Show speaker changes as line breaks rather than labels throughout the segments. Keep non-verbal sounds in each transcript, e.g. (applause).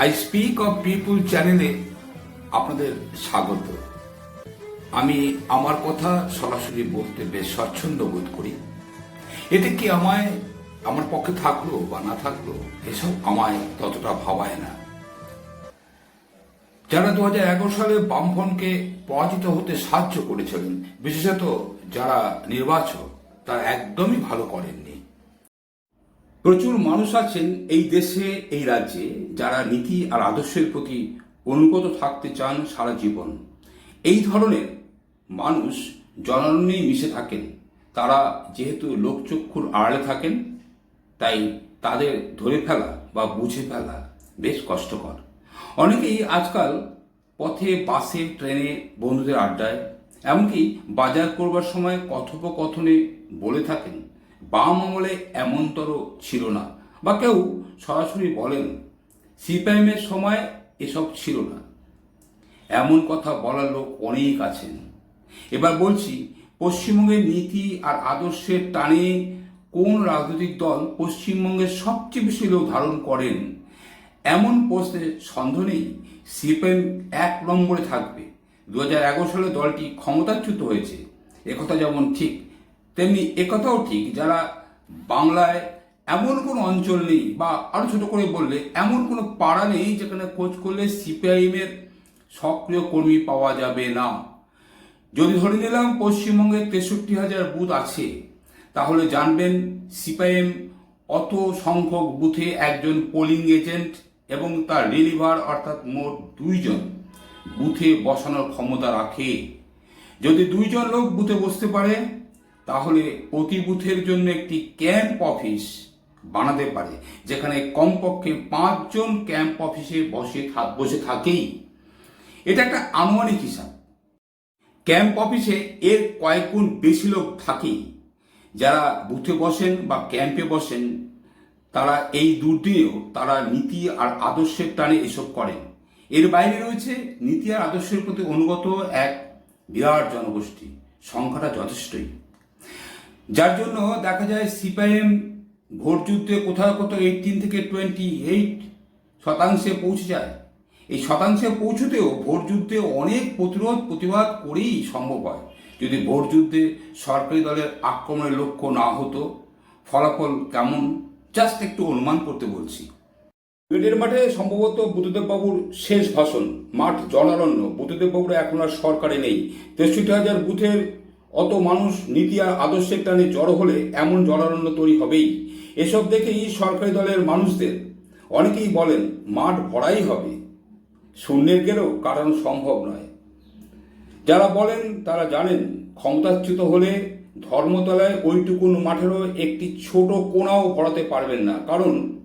I speak of people চ্যানেলে আপনাদের স্বাগত। আমি আমার কথা সরাসরি বলতে বেশ স্বচ্ছন্দ বোধ করি। এতে কি আমায়, আমার পক্ষে থাকল বা না থাকল, এসব আমায় ততটা ভাবায় না। যারা দু হাজার এগারো সালে বামফ্রন্টকে পরাজিত হতে সাহায্য করেছিলেন, বিশেষত যারা নির্বাচক, তারা একদমই ভালো করেননি। প্রচুর মানুষ আছেন এই দেশে, এই রাজ্যে, যারা নীতি আর আদর্শের প্রতি অনুগত থাকতে চান সারা জীবন। এই ধরনের মানুষ জনরণ্যেই মিশে থাকেন। তারা যেহেতু লোকচক্ষুর আড়ালে থাকেন, তাই তাদের ধরে ফেলা বা বুঝে ফেলা বেশ কষ্টকর। অনেকেই আজকাল পথে, বাসে, ট্রেনে বন্ধুদের আড্ডায়, এমনকি বাজার করবার সময় কথোপকথনে বলে থাকেন। বাম আমলে এমনতর ছিল না। বা কেউ সরাসরি বলেন, সিপিআইএমের সময় এসব ছিল না। এমন কথা বলার লোক অনেক আছেন। এবার বলছি, পশ্চিমবঙ্গের নীতি আর আদর্শের টানে কোন রাজনৈতিক দল পশ্চিমবঙ্গের সবচেয়ে বেশি লোক ধারণ করেন, এমন প্রশ্নের সন্দেহ নেই সিপিএম এক নম্বরে থাকবে। দু হাজার এগারো সালে দলটি ক্ষমতাচ্যুত হয়েছে। একথা যেমন ঠিক তেমনি একথাও ঠিক, যারা বাংলায় এমন কোনো অঞ্চল নেই, বা আরও ছোট করে বললে, এমন কোনো পাড়া নেই যেখানে খোঁজ করলে সিপিআইএম এর সক্রিয় কর্মী পাওয়া যাবে না। যদি ধরে নিলাম পশ্চিমবঙ্গে তেষট্টি হাজার বুথ আছে, তাহলে জানবেন সিপিআইএম অত সংখ্যক বুথে একজন পোলিং এজেন্ট এবং তার রিলিভার অর্থাৎ মোট দুইজন বুথে বসানোর ক্ষমতা রাখে। যদি দুইজন লোক বুথে বসতে পারে তাহলে প্রতি বুথের জন্য একটি ক্যাম্প অফিস বানাতে পারে, যেখানে কমপক্ষে পাঁচজন ক্যাম্প অফিসে বসে বসে থাকেই। এটা একটা আনুমানিক হিসাব। ক্যাম্প অফিসে এর কয়েক গুণ বেশি লোক থাকেই। যারা বুথে বসেন বা ক্যাম্পে বসেন, তারা এই দুর্দিনেও তারা নীতি আর আদর্শের টানে এসব করেন। এর বাইরে রয়েছে নীতি আর আদর্শের প্রতি অনুগত এক বিরাট জনগোষ্ঠী। সংখ্যাটা যথেষ্টই। যার জন্য দেখা যায় সিপিআইএম ভোট যুদ্ধে কোথাও কোথাও এইটিন থেকে টোয়েন্টি এইট শতাংশে পৌঁছে যায়। এই শতাংশে পৌঁছতেও ভোট যুদ্ধে অনেক প্রতিরোধ, প্রতিবাদ করেই সম্ভব হয়। যদি ভোট যুদ্ধে সরকারি দলের আক্রমণের লক্ষ্য না হতো, ফলাফল কেমন? জাস্ট একটু অনুমান করতে বলছি। ক্রিকেটের মাঠে সম্ভবত বুদ্ধদেববাবুর শেষ ভাষণ, মাঠ জনারণ্য বুদ্ধদেববাবুরা এখন আর সরকারে নেই। তেষট্টি হাজার বুথের অত মানুষ নীতি আর আদর্শের টানে জড়ো হলে এমন জনারণ্য তৈরি হবেই। এসব দেখেই সরকারি দলের মানুষদের অনেকেই বলেন, মাঠ ভরাই হবে। শূন্যের গেলেও কাটানো সম্ভব নয়। যারা বলেন, তারা জানেন, ক্ষমতাচ্যুত হলে ধর্মতলায় ওইটুকুন মাঠেরও একটি ছোট কোণাও ভরাতে পারবেন না। কারণ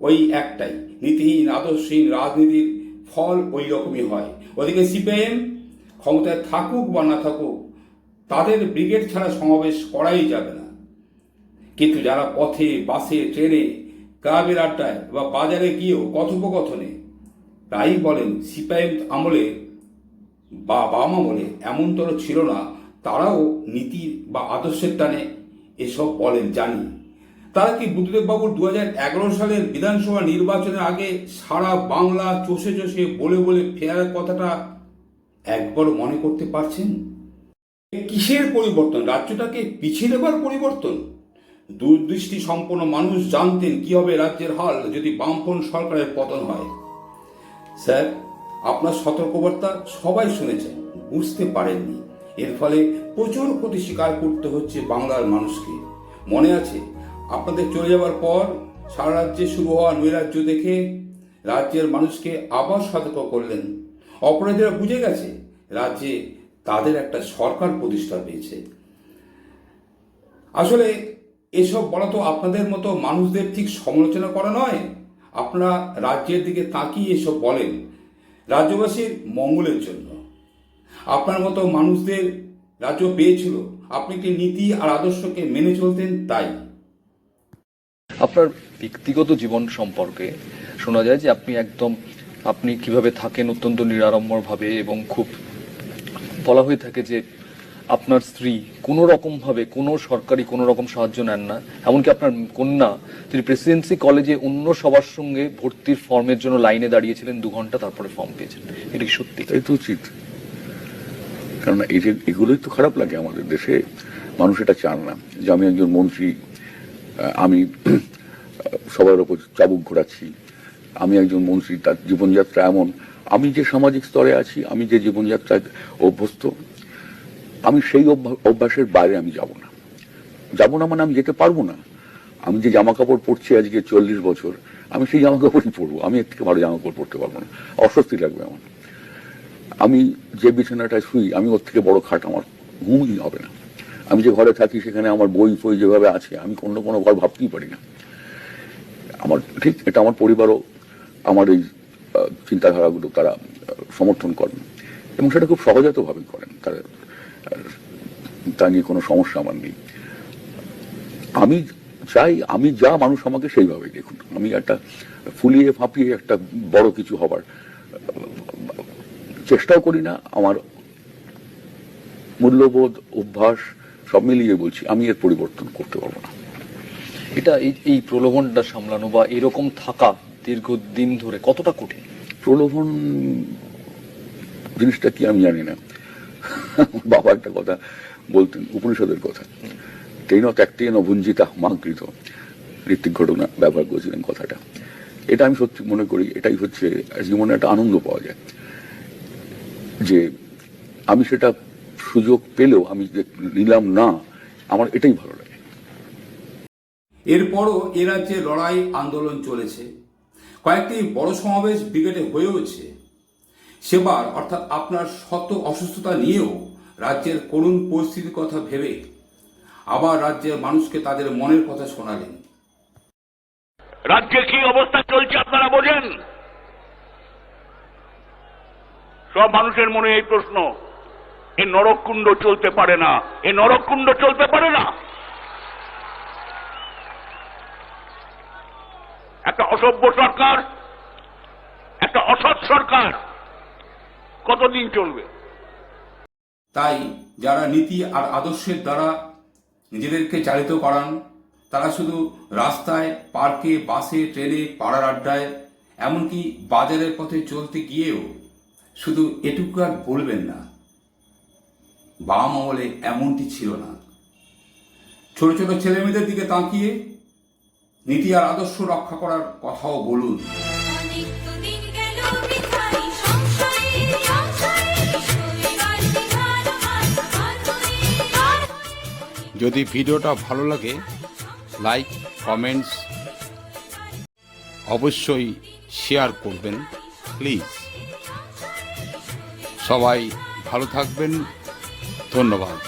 ওই একটাই, নীতিহীন, আদর্শহীন রাজনীতির ফল ওই রকমই হয়। ওদিকে সিপিআইএম ক্ষমতায় থাকুক বা না থাকুক তাদের ব্রিগেড ছাড়া সমাবেশ করাই যাবে না। কিন্তু যারা পথে, বাসে, ট্রেনে, ক্লাবের আড্ডায় বা বাজারে গিয়েও কথোপকথনে, তাই বলেন সিপিআইএম আমলে বা বাম আমলে এমনতর ছিল না, তারাও নীতি বা আদর্শের টানে এসব বলেন জানি। তারা কি বুদ্ধদেববাবুর দু হাজার এগারো সালের বিধানসভা নির্বাচনের আগে সারা বাংলা চষে চষে বলে বলে ফেরার কথাটা একবার মনে করতে পারছেন? কিসের পরিবর্তন? রাজ্যটাকে পিছিয়ে দেবার পরিবর্তন? দূরদৃষ্টি সম্পন্ন মানুষ জানতেন কি হবে রাজ্যের হাল যদি বামফ্রন্ট সরকারের পতন হয়। স্যার, আপনার সতর্কবার্তা সবাই শুনেছেন বুঝতে পারেননি। এর ফলে প্রচুর ক্ষতি স্বীকার করতে হচ্ছে বাংলার মানুষকে। মনে আছে, আপনাদের চলে যাওয়ার পর সারা রাজ্যে শুরু হওয়া নৈরাজ্য দেখে রাজ্যের মানুষকে আবার সতর্ক করলেন। অপরাধীরা বুঝে গেছে, রাজ্যে তাদের একটা সরকার প্রতিষ্ঠা পেয়েছে। আসলে এসব বলা তো আপনাদের মতো মানুষদের ঠিক সমালোচনা করা নয়। আপনারা রাজ্যের দিকে তাকিয়ে এসব বলেন। রাজ্যবাসীর মঙ্গলের জন্য। আপনার মতো মানুষদের রাজ্য পেয়েছিল। আপনি কি নীতি আর আদর্শকে মেনে চলতেন তাই?
আপনার ব্যক্তিগত জীবন সম্পর্কে শোনা যায় যে আপনি একদম, আপনি কীভাবে থাকেন অত্যন্ত নিরাড়ম্বরভাবে এবং খুব বলা হয়ে থাকে যে আপনার স্ত্রী কোনো রকম ভাবে কোনো সরকারি কোনো রকম সাহায্য নেন না, এমনকি আপনার কন্যা, তিনি প্রেসিডেন্সি কলেজে অন্য সবার সঙ্গে ভর্তির ফর্মের জন্য লাইনে দাঁড়িয়েছিলেন, দু ঘণ্টা তারপরে ফর্ম পেয়েছেন এটা কি সত্যি?
এটাই তো উচিত। কারণ এই যে এগুলোই তো খারাপ লাগে আমাদের দেশে। মানুষ এটা চান না যে আমি একজন মন্ত্রী আমি (clears throat) সবার ওপর চাবুক ঘোরাচ্ছি, আমি একজন মন্ত্রী, তার জীবনযাত্রা এমন। আমি যে সামাজিক স্তরে আছি, আমি যে জীবনযাত্রায় অভ্যস্ত, আমি সেই অভ্যা- অভ্যাসের বাইরে আমি যাব না। যাব না মানে আমি যেতে পারব না। আমি যে জামা কাপড় পরছি আজকে চল্লিশ বছর, আমি সেই জামা কাপড়ই পরবো। আমি এর থেকে ভালো জামা কাপড় পরতে পারব না। অস্বস্তি লাগবে আমার। আমি যে বিছানাটায় শুই, আমি ওর থেকে বড় খাট আমার ঘুমই হবে না। আমি যে ঘরে থাকি, সেখানে আমার বই ফই যেভাবে আছে, আমি অন্য কোনো ঘর ভাবতেই পারি না। আমার ঠিক এটা আমার পরিবারও, আমার এই চিন্তাধারাগুলো তারা সমর্থন করেন। এবং সেটা খুব সহজাতভাবেই করেন। তা নিয়ে কোনো সমস্যা আমার নেই। আমি চাই, আমি যা মানুষ আমাকে সেইভাবেই দেখুন। আমি একটা ফুলিয়ে ফাঁপিয়ে একটা বড় কিছু হবার চেষ্টাও করি না। আমার মূল্যবোধ, অভ্যাস সব মিলিয়ে বলছি, আমি এর পরিবর্তন করতে পারব না।
এটা এই প্রলোভনটা সামলানো বা এরকম থাকা দীর্ঘদিন ধরে কতটা কঠিন?
প্রলোভন জিনিসটা কি আমি জানি না। বাবা একটা কথা বলতেন উপনিষদের কথা। তেন ত্যাক্তেন ভুঞ্জিতা মাকৃত ঋত্বিক ঘটনা ব্যবহার করেছিলেন কথাটা। এটা আমি সত্যি মনে করি এটাই হচ্ছে জীবনে একটা আনন্দ পাওয়া যায়। যে আমি সেটা সুযোগ পেলেও আমি যে নিলাম না আমার এটাই ভালো লাগে।
এরপরও এ রাজ্যে লড়াই আন্দোলন চলেছে। কয়েকটি বড় সমাবেশ ব্রিগেডে হয়েওছে সেবার, অর্থাৎ আপনার শত অসুস্থতা নিয়েও রাজ্যের করুণ পরিস্থিতির কথা ভেবে আবার রাজ্যের মানুষকে তাদের মনের কথা শোনালেন।
রাজ্যে কি অবস্থা চলছে আপনারা বোঝেন? সব মানুষের মনে এই প্রশ্ন, এ নরককুণ্ড চলতে পারে না এই নরককুণ্ড চলতে পারে না। একটা অসভ্য সরকার, একটা অসৎ সরকার, কতদিন চলবে?
তাই যারা নীতি আর আদর্শের দ্বারা নিজেদেরকে চালিত করান, তারা শুধু রাস্তায়, পার্কে, বাসে, ট্রেনে, পাড়ার আড্ডায়, এমনকি বাজারের পথে চলতে গিয়েও শুধু এটুকু আর বলবেন না। বাম আমলে এমনটি ছিল না। ছোট ছোট ছেলেমেয়েদের দিকে তাকিয়ে নীতি আর আদর্শ রক্ষা করার কথাও বলুন। যদি ভিডিওটা ভালো লাগে লাইক কমেন্টস অবশ্যই শেয়ার করবেন প্লিজ। সবাই ভালো থাকবেন ধন্যবাদ।